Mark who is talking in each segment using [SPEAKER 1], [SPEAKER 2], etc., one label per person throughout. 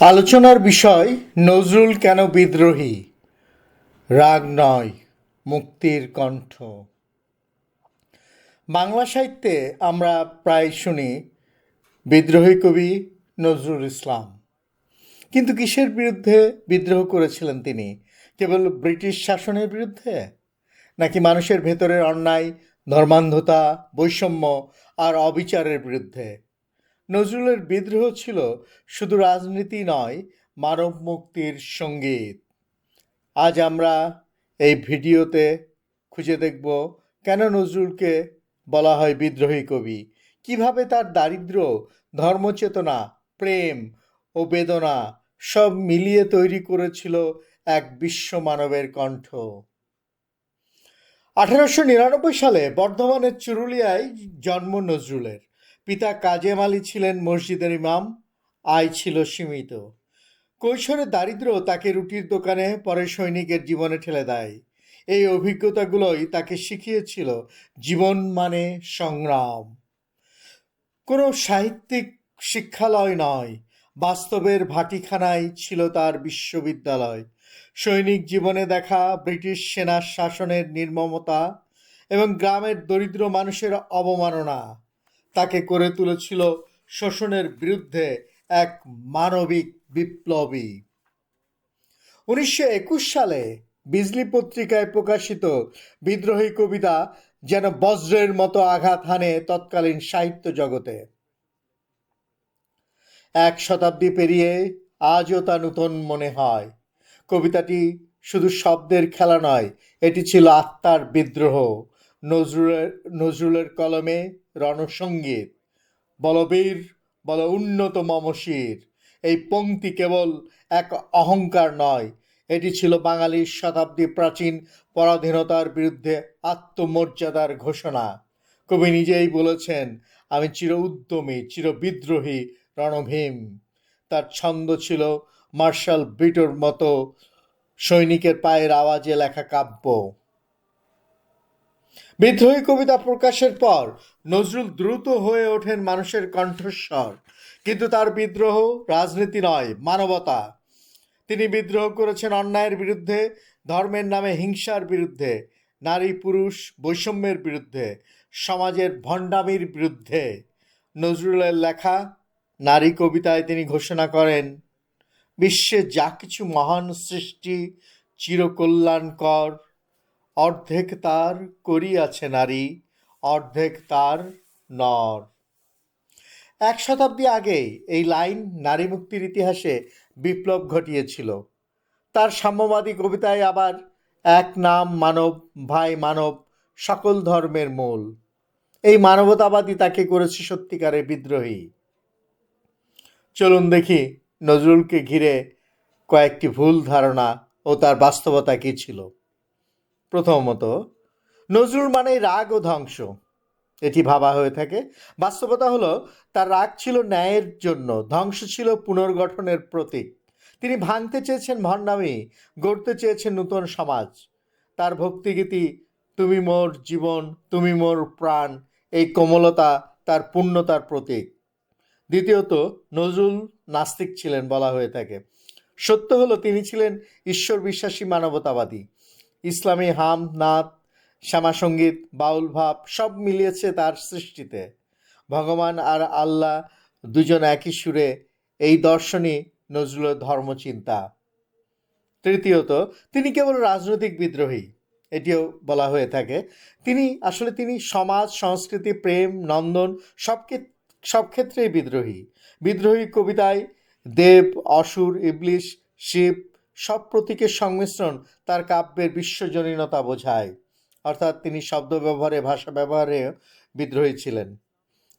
[SPEAKER 1] আলোচনার বিষয়, নজরুল কেন বিদ্রোহী? রাগ নয়, মুক্তির কণ্ঠ। বাংলা সাহিত্যে আমরা প্রায় শুনি, বিদ্রোহী কবি নজরুল ইসলাম। কিন্তু কিসের বিরুদ্ধে বিদ্রোহ করেছিলেন তিনি? কেবল ব্রিটিশ শাসনের বিরুদ্ধে? নাকি মানুষের ভেতরের অন্যায়, ধর্মান্ধতা, বৈষম্য আর অবিচারের বিরুদ্ধে? নজরুলের বিদ্রোহ ছিল শুধু রাজনীতি নয়, মানব মুক্তির সংগীত। আজ আমরা এই ভিডিওতে খুঁজে দেখব কেন নজরুলকে বলা হয় বিদ্রোহী কবি, কীভাবে তার দারিদ্র্য, ধর্মচেতনা, প্রেম ও বেদনা সব মিলিয়ে তৈরি করেছিল এক বিশ্ব মানবের কণ্ঠ। আঠারোশো নিরানব্বই সালে বর্ধমানের চুরুলিয়ায় জন্ম নজরুলের। পিতা কাজেম আলী ছিলেন মসজিদের ইমাম, আয় ছিল সীমিত। কৈশোরে দারিদ্র্য তাকে রুটির দোকানে, পরে সৈনিকের জীবনে ঠেলে দেয়। এই অভিজ্ঞতাগুলোই তাকে শিখিয়েছিল জীবন মানে সংগ্রাম। কোনো সাহিত্যিক শিক্ষালয় নয়, বাস্তবের ভাটিখানায় ছিল তার বিশ্ববিদ্যালয়। সৈনিক জীবনে দেখা ব্রিটিশ সেনার শাসনের নির্মমতা এবং গ্রামের দরিদ্র মানুষের অবমাননা। তাকে করে তুলেছিল শোষণের বিরুদ্ধে এক মানবিক বিপ্লবী। উনিশশো একুশ সালে বিজলি পত্রিকায় প্রকাশিত বিদ্রোহী কবিতা যেন বজ্রের মতো আঘাত হানে তৎকালীন সাহিত্য জগতে। এক শতাব্দী পেরিয়ে আজও তা নূতন মনে হয়। কবিতাটি শুধু শব্দের খেলা নয়, এটি ছিল আত্মার বিদ্রোহ। নজরুলের নজরুলের কলমে রণসঙ্গীত। বলবীর, বল উন্নত মমশির এই পংক্তি কেবল এক অহংকার নয়, এটি ছিল বাঙালির শতাব্দী প্রাচীন পরাধীনতার বিরুদ্ধে আত্মমর্যাদার ঘোষণা। কবি নিজেই বলেছেন, আমি চির উদ্যমী, চির বিদ্রোহী, রণভীম। তার ছন্দ ছিল মার্শাল ব্রিটোর মতো, সৈনিকের পায়ের আওয়াজে লেখা কাব্য। বিদ্রোহী কবিতা প্রকাশের পর নজরুল দ্রুত হয়ে ওঠেন মানুষের কণ্ঠস্বর। কিন্তু তার বিদ্রোহ, রাজনীতি নয়, মানবতা। তিনি বিদ্রোহ করেছেন অন্যায়ের বিরুদ্ধে, ধর্মের নামে হিংসার বিরুদ্ধে, নারী পুরুষ বৈষম্যের বিরুদ্ধে, সমাজের ভণ্ডামির বিরুদ্ধে। নজরুলের লেখা নারী কবিতায় তিনি ঘোষণা করেন, বিশ্বে যা কিছু মহান সৃষ্টি চিরকল্যাণকর। অর্ধেক তার করিয়াছে নারী, অর্ধেক তার নর। এক শতাব্দী আগেই এই লাইন নারী মুক্তির ইতিহাসে বিপ্লব ঘটিয়েছিল। তার সাম্যবাদী কবিতায় আবার এক নাম মানব, ভাই মানব, সকল ধর্মের মূল। এই মানবতাবাদী তাকে করেছে সত্যিকারের বিদ্রোহী। চলুন দেখি নজরুলকে ঘিরে কয়েকটি ভুল ধারণা ও তার বাস্তবতা কী ছিল। প্রথমত, নজরুল মানে রাগ ও ধ্বংস। এটি ভাবা হয়ে থাকে। বাস্তবতা হলো, তার রাগ ছিল ন্যায়ের জন্য, ধ্বংস ছিল পুনর্গঠনের প্রতীক। তিনি ভাঙতে চেয়েছেন ভণ্ডামি, গড়তে চেয়েছেন নূতন সমাজ। তার ভক্তিগীতি, তুমি মোর জীবন, তুমি মোর প্রাণ এই কোমলতা তার পূর্ণতার প্রতীক। দ্বিতীয়ত, নজরুল নাস্তিক ছিলেন বলা হয়ে থাকে। সত্য হলো, তিনি ছিলেন ঈশ্বর বিশ্বাসী মানবতাবাদী। ইসলামী হাম নাত শ্যামাসঙ্গীত বাউল ভাব সব মিলিয়েছে তার সৃষ্টিতে। ভগবান আর আল্লাহ দুজন একই সুরে এই দর্শনই নজরুলের ধর্মচিন্তা। তৃতীয়ত, তিনি কেবল রাজনৈতিক বিদ্রোহী, এটিও বলা হয়ে থাকে। তিনি, আসলে তিনি সমাজ, সংস্কৃতি, প্রেম, নন্দন সব সব ক্ষেত্রেই বিদ্রোহী। বিদ্রোহী কবিতায় দেব, অসুর, ইবলিশ, শিব সব প্রতীকের সংমিশ্রণ তার কাব্যের বিশ্বজনীনতা বোঝায়। অর্থাৎ তিনি শব্দ ব্যবহারে, ভাষা ব্যবহারে বিদ্রোহী ছিলেন।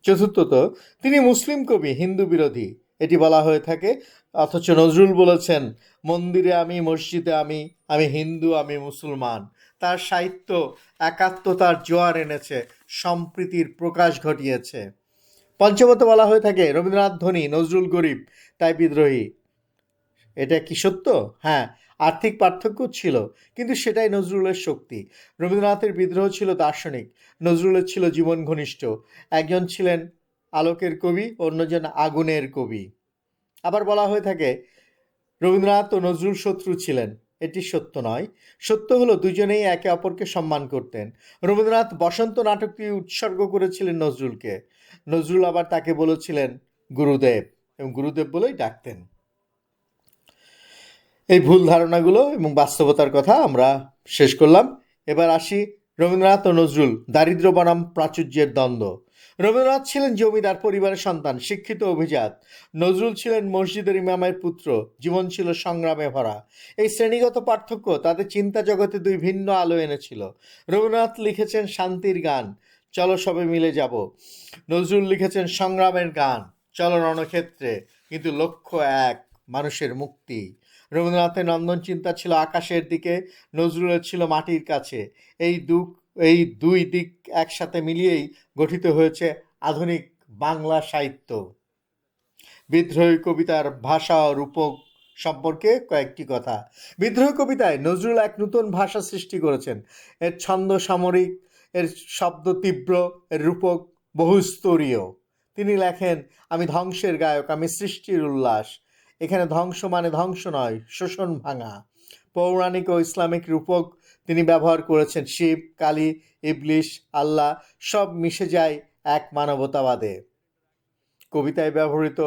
[SPEAKER 1] চতুর্থত, তিনি মুসলিম কবি, হিন্দু বিরোধী। এটি বলা হয়ে থাকে, অথচ নজরুল বলেছেন, মন্দিরে আমি, মসজিদে আমি আমি হিন্দু, আমি মুসলমান। তার সাহিত্য একাত্মতার জোয়ার এনেছে, সম্প্রীতির প্রকাশ ঘটিয়েছে। পঞ্চমত বলা হয়ে থাকে, রবীন্দ্রনাথ ধনী, নজরুল গরিব, তাই বিদ্রোহী। এটা কি সত্য? হ্যাঁ আর্থিক পার্থক্য ছিল, কিন্তু সেটাই নজরুলের শক্তি। রবীন্দ্রনাথের বিদ্রোহ ছিল দার্শনিক, নজরুলের ছিল জীবন ঘনিষ্ঠ। একজন ছিলেন আলোকের কবি, অন্যজন আগুনের কবি। আবার বলা হয়ে থাকে, রবীন্দ্রনাথ ও নজরুল শত্রু ছিলেন। এটি সত্য নয়। সত্য হলো দুজনেই একে অপরকে সম্মান করতেন। রবীন্দ্রনাথ বসন্ত নাটকটি উৎসর্গ করেছিলেন নজরুলকে। নজরুল আবার তাকে বলেছিলেন, গুরুদেব। এবং গুরুদেব বলেই ডাকতেন। এই ভুল ধারণাগুলো এবং বাস্তবতার কথা আমরা শেষ করলাম। এবার আসি রবীন্দ্রনাথ ও নজরুল দারিদ্র বনাম প্রাচুর্যের দ্বন্দ্ব। রবীন্দ্রনাথ ছিলেন জমিদার, পরিবারের সন্তান, শিক্ষিত অভিজাত। নজরুল ছিলেন মসজিদের ইমামের পুত্র, জীবন ছিল সংগ্রামে ভরা। এই শ্রেণীগত পার্থক্য তাদের চিন্তা জগতে দুই ভিন্ন আলো এনেছিল। রবীন্দ্রনাথ লিখেছেন শান্তির গান, চলো সবে মিলে যাব। নজরুল লিখেছেন সংগ্রামের গান, চলো রণক্ষেত্রে, কিন্তু লক্ষ্য এক, মানুষের মুক্তি। রবীন্দ্রনাথের নন্দন চিন্তা ছিল আকাশের দিকে নজরুলের ছিল মাটির কাছে। এই দুঃখ এই দুই দিক একসাথে মিলিয়েই গঠিত হয়েছে আধুনিক বাংলা সাহিত্য। বিদ্রোহী কবিতার ভাষা ও রূপক সম্পর্কে কয়েকটি কথা। বিদ্রোহী কবিতায় নজরুল এক নতুন ভাষা সৃষ্টি করেছেন। এর ছন্দ সামরিক, এর শব্দ তীব্র, এর রূপক বহুস্তরীয়। তিনি লেখেন, আমি ধ্বংসের গায়ক, আমি সৃষ্টির উল্লাস। এখানে ধ্বংস মানে ধ্বংস নয়, শোষণ ভাঙা। পৌরাণিক ও ইসলামিক রূপক তিনি ব্যবহার করেছেন, শিব, কালী, ইবলিশ, আল্লাহ, সব মিশে যায় এক মানবতাবাদে। কবিতায় ব্যবহৃত,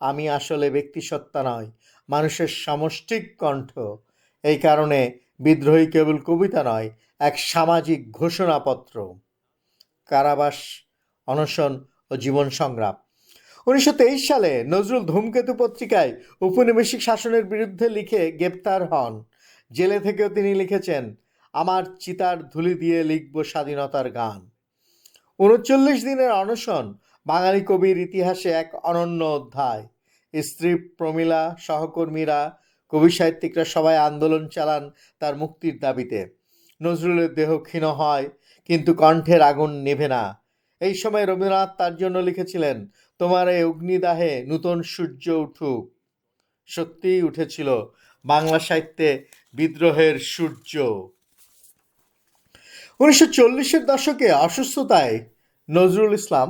[SPEAKER 1] আমি আসলে ব্যক্তিসত্তা নয়, মানুষের সমষ্টিক কণ্ঠ। এই কারণে বিদ্রোহী কেবল কবিতা নয়, এক সামাজিক ঘোষণাপত্র। কারাবাস, অনশন ও জীবন সংগ্রাম। উনিশশো তেইশ সালে নজরুল ধূমকেতু পত্রিকায় উপনিবেশিক শাসনের বিরুদ্ধে লিখে গ্রেপ্তার হন। জেলে থেকেও তিনি লিখেছেন, আমার চিতার ধুলি দিয়ে লিখব স্বাধীনতার গান। উনচল্লিশ দিনের অনশন বাঙালি কবির ইতিহাসে এক অনন্য অধ্যায়। স্ত্রী প্রমীলা, সহকর্মীরা, কবি সাহিত্যিকরা সবাই আন্দোলন চালান তার মুক্তির দাবিতে। নজরুলের দেহ ক্ষীণ হয়, কিন্তু কণ্ঠের আগুন নেভে না। এই সময় রবীন্দ্রনাথ তার জন্য লিখেছিলেন তোমার এই অগ্নিদাহে নূতন সূর্য উঠুক। সত্যিই উঠেছিল বাংলা সাহিত্যে বিদ্রোহের সূর্য। উনিশশো চল্লিশের দশকে অসুস্থতায় নজরুল ইসলাম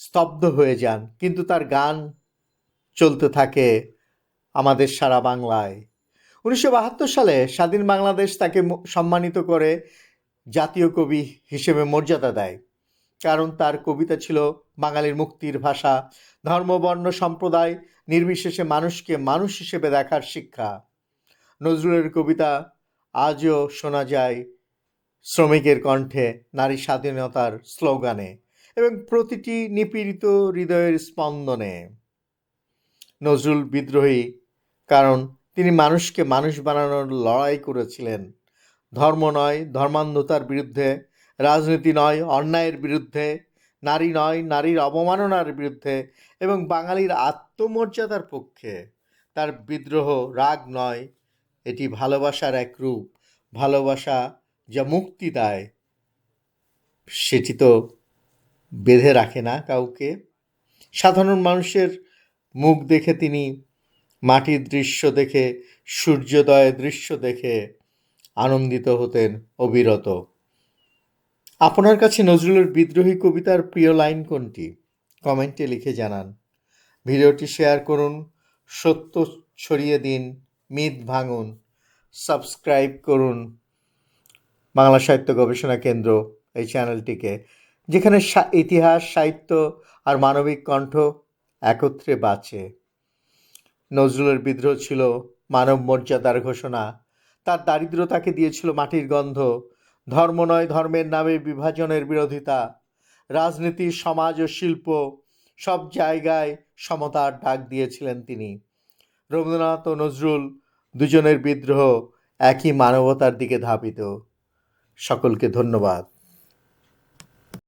[SPEAKER 1] স্তব্ধ হয়ে যান, কিন্তু তার গান চলতে থাকে আমাদের সারা বাংলায়। উনিশশো বাহাত্তর সালে স্বাধীন বাংলাদেশ তাকে সম্মানিত করে জাতীয় কবি হিসেবে মর্যাদা দেয়। কারণ তার কবিতা ছিল বাঙালির মুক্তির ভাষা। ধর্মবর্ণ সম্প্রদায় নির্বিশেষে মানুষকে মানুষ হিসেবে দেখার শিক্ষা। নজরুলের কবিতা, আজও শোনা যায় শ্রমিকের কণ্ঠে নারী স্বাধীনতার স্লোগানে এবং প্রতিটি নিপীড়িত হৃদয়ের স্পন্দনে। নজরুল বিদ্রোহী কারণ তিনি মানুষকে মানুষ বানানোর লড়াই করেছিলেন। ধর্ম নয়, ধর্মান্ধতার বিরুদ্ধে রাজনীতি নয়, অন্যায়ের বিরুদ্ধে। নারী নয়, নারীর অবমাননার বিরুদ্ধে এবং বাঙালির আত্মমর্যাদার পক্ষে। তার বিদ্রোহ রাগ নয়, এটি ভালোবাসার এক রূপ। ভালোবাসা যা মুক্তি দেয়, সেটি তো বেঁধে রাখে না কাউকে। সাধারণ মানুষের মুখ দেখে তিনি, মাটির দৃশ্য দেখে, সূর্যোদয়ের দৃশ্য দেখে আনন্দিত হতেন অবিরত। আপনার কাছে নজরুলের বিদ্রোহী কবিতার প্রিয় লাইন কোনটি? কমেন্টে লিখে জানান। ভিডিওটি শেয়ার করুন, সত্য ছড়িয়ে দিন, মিথ ভাঙুন, সাবস্ক্রাইব করুন বাংলা সাহিত্য গবেষণা কেন্দ্র এই চ্যানেলটিকে, যেখানে ইতিহাস, সাহিত্য আর মানবিক কণ্ঠ একত্রে বাঁচে। নজরুলের বিদ্রোহ ছিল মানব মর্যাদার ঘোষণা। তার দারিদ্রতাকে দিয়েছিল মাটির গন্ধ। ধর্ম নয়, ধর্মের নামে বিভাজনের বিরোধিতা। রাজনীতি, সমাজ ও শিল্প সব জায়গায় সমতার ডাক দিয়েছিলেন তিনি। রবীন্দ্রনাথ ও নজরুল দুজনের বিদ্রোহ একই মানবতার দিকে ধাবিত। সকলকে ধন্যবাদ।